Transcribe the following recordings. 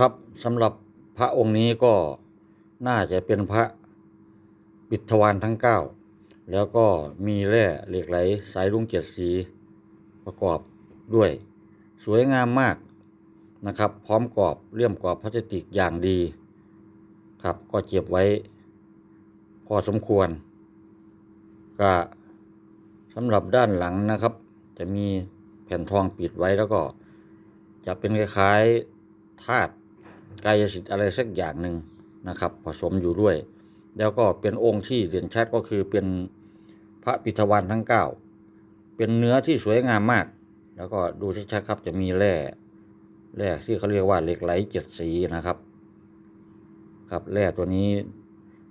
ครับสำหรับพระองค์นี้ก็น่าจะเป็นพระปิทวานทั้งเก้าแล้วก็มีแร่เหล็กไหลสายลุงเจ็ดสีประกอบด้วย สวยงามมากนะครับ พร้อมกรอบเลี่ยมกรอบพลาสติกอย่างดีครับก็เก็บไว้ พอสมควรก็สำหรับด้านหลังนะครับ จะมีแผ่นทองปิดไว้แล้วก็ จะเป็นคล้ายๆธาตุ กายสิทธิ์อะไรสักอย่างหนึ่งนะครับ ผสมอยู่ด้วย แล้วก็เป็นองค์ที่เด่นชัดก็คือเป็นพระปิทวานทั้งเก้าเป็นเนื้อที่สวยงามมาก แล้วก็ดูชัดๆครับจะมีแร่แร่ที่เขาเรียกว่าเหล็กไหลเจ็ดสีนะครับ ครับแร่ตัวนี้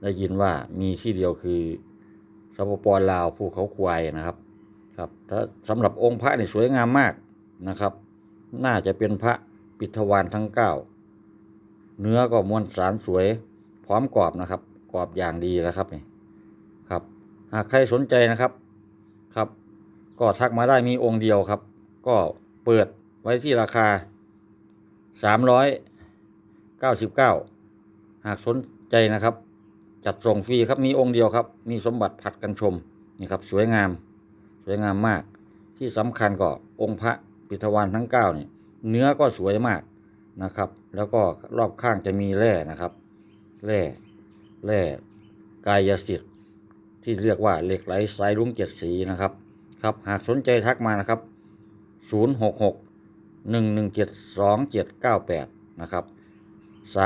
ได้ยินว่ามีที่เดียวคือสปปลาวภูเขาควายนะครับ ครับถ้าสำหรับองค์พระนี่สวยงามมากนะครับ น่าจะเป็นพระปิทวานทั้งเก้า เนื้อก็มวลสารสวย พร้อมกรอบนะครับ กรอบอย่างดีแล้วครับนี่ครับ หากใครสนใจนะครับครับ ก็ทักมาได้มีองค์เดียวครับ ก็เปิดไว้ที่ราคาสามร้อยเก้าสิบเก้าหากสนใจนะครับ จัดส่งฟรีครับมีองค์เดียวครับ มีสมบัติผัดกันชมนี่ครับ สวยงาม สวยงามมาก ที่สำคัญก็องค์พระปิทวานทั้งเก้านี่เนื้อก็สวยมาก นะครับ แล้วก็รอบข้างจะมีแร่นะครับ แร่แร่กายสิทธิ์ที่เรียกว่าเหล็กไหลสายรุ้งเจ็ดสีนะครับครับหากสนใจทักมานะครับ 066 117 2798 นะครับ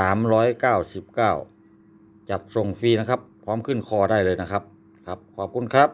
399 จัดส่งฟรีนะครับ พร้อมขึ้นคอได้เลยนะครับ ครับ ขอบคุณครับ